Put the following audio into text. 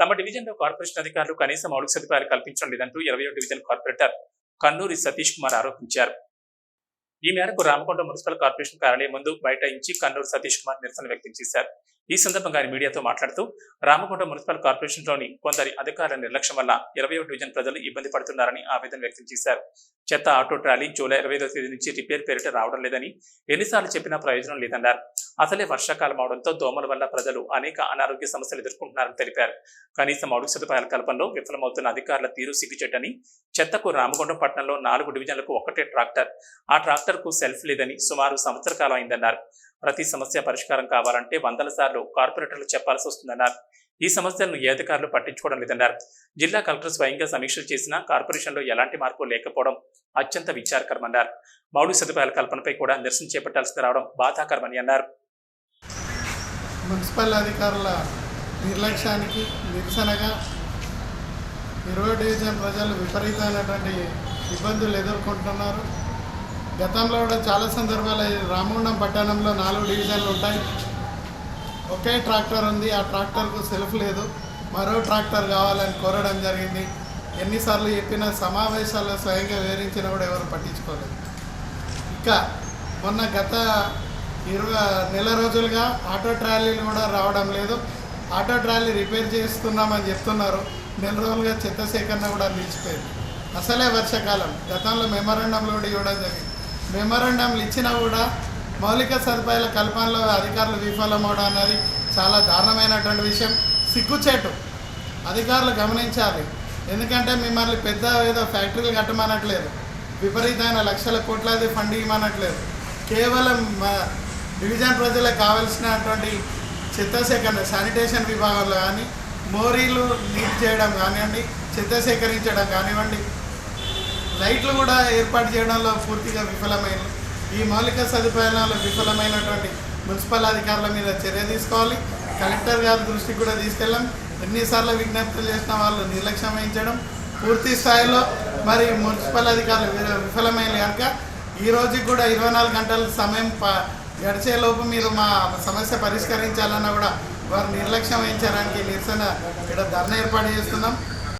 తమ డివిజన్లో కార్పొరేషన్ అధికారులు కనీస మౌలిక సదుపాయాలు కల్పించడం లేదంటూ ఇరవై డివిజన్ కార్పొరేటర్ కన్నూరి సతీష్ కుమార్ ఆరోపించారు. ఈ మేరకు రామకొండ మున్సిపల్ కార్పొరేషన్ కార్యాలయం ముందు బైఠాయించి కన్నూరు సతీష్ కుమార్ నిరసన వ్యక్తం చేశారు. ఈ సందర్భంగా ఆయన మీడియాతో మాట్లాడుతూ రామకొండ మున్సిపల్ కార్పొరేషన్లోని కొందరి అధికారుల నిర్లక్ష్యం వల్ల ఇరవై డివిజన్ ప్రజలు ఇబ్బంది పడుతున్నారని ఆవేదన వ్యక్తం చేశారు. చెత్త ఆటో ట్రాలీ జూలై ఇరవై తేదీ నుంచి రిపేర్ పేరిట రావడం లేదని ఎన్నిసార్లు చెప్పినా ప్రయోజనం లేదన్నారు. అసలే వర్షాకాలం అవడంతో దోమల వల్ల ప్రజలు అనేక అనారోగ్య సమస్యలు ఎదుర్కొంటున్నారని తెలిపారు. కనీసం అడుగు సదుపాయాల కల్పనలో విఫలమవుతున్న అధికారుల తీరు సిగ్గుచెట్టని చెత్తకు రామగుండం పట్టణంలో నాలుగు డివిజన్లకు ఒకటే ట్రాక్టర్. ఆ ట్రాక్టర్కు సెల్ఫ్ లేదని సుమారు సంవత్సర కాలం అయిందన్నారు. ప్రతి సమస్య పరిష్కారం కావాలంటే వందల సార్లు కార్పొరేటర్లు చెప్పాల్సి వస్తుందన్నారు. ఈ సమస్యలను ఏ అధికారులు పట్టించుకోవడం లేదన్నారు. జిల్లా కలెక్టర్ స్వయంగా సమీక్షలు చేసినా కార్పొరేషన్లో ఎలాంటి మార్పు లేకపోవడం అత్యంత విచారకరమన్నారు. మౌలిక సదుపాయాల కల్పనపై కూడా నిరసన చేపట్టాల్సి రావడం బాధాకరమని అన్నారు. మున్సిపల్ అధికారుల నిర్లక్ష్యానికి నిరసనగా ఇరవై డివిజన్ ప్రజలు విపరీతమైనటువంటి ఇబ్బందులు ఎదుర్కొంటున్నారు. గతంలో కూడా చాలా సందర్భాలు రామగుండం పట్టణంలో నాలుగు డివిజన్లు ఉంటాయి. ఒకే ట్రాక్టర్ ఉంది. ఆ ట్రాక్టర్కు సెల్ఫ్ లేదు. మరో ట్రాక్టర్ కావాలని కోరడం జరిగింది. ఎన్నిసార్లు చెప్పిన సమావేశాల్లో స్వయంగా వివరించినా కూడా ఎవరు పట్టించుకోలేదు. ఇంకా మొన్న గత ఇరవై నెల రోజులుగా ఆటో ట్రాలీలు కూడా రావడం లేదు. ఆటో ట్రాలీ రిపేర్ చేస్తున్నామని చెప్తున్నారు. నెల రోజులుగా చెత్త సేకరణ కూడా నిలిచిపోయింది. అసలే వర్షాకాలం. గతంలో మెమరాండంలు కూడా ఇవ్వడం జరిగింది. మెమరాండంలు ఇచ్చినా కూడా మౌలిక సదుపాయాల కల్పనలో అధికారులు విఫలమవడం అనేది చాలా దారుణమైనటువంటి విషయం. సిగ్గుచేటు. అధికారులు గమనించాలి. ఎందుకంటే మిమ్మల్ని పెద్ద ఏదో ఫ్యాక్టరీలు కట్టమనట్లేదు. విపరీతమైన లక్షల కోట్లాది ఫండ్ ఇవ్వమనట్లేదు. కేవలం మా డివిజన్ ప్రజలకు కావలసినటువంటి చెత్త సేకరణ శానిటేషన్ విభాగంలో కానీ మోరీలు లీక్ చేయడం కానివ్వండి చెత్త సేకరించడం కానివ్వండి లైట్లు కూడా ఏర్పాటు చేయడంలో పూర్తిగా విఫలమైంది. ఈ మౌలిక సదుపాయాలు విఫలమైనటువంటి మున్సిపల్ అధికారుల మీద చర్య తీసుకోవాలి. కలెక్టర్ గారి దృష్టికి కూడా తీసుకెళ్ళాం. ఎన్నిసార్లు విజ్ఞప్తులు చేసిన వాళ్ళు నిర్లక్ష్యం వహించడం పూర్తి స్థాయిలో మరి మున్సిపల్ అధికారులు విఫలమైన కనుక ఈ రోజుకి కూడా ఇరవై నాలుగు గంటల సమయం ప గడిచేలోపు మీరు మా సమస్య పరిష్కరించాలన్నా కూడా వారు నిర్లక్ష్యం వహించడానికి నిరసన ఇక్కడ ధర్నా ఏర్పాటు చేస్తున్నాం.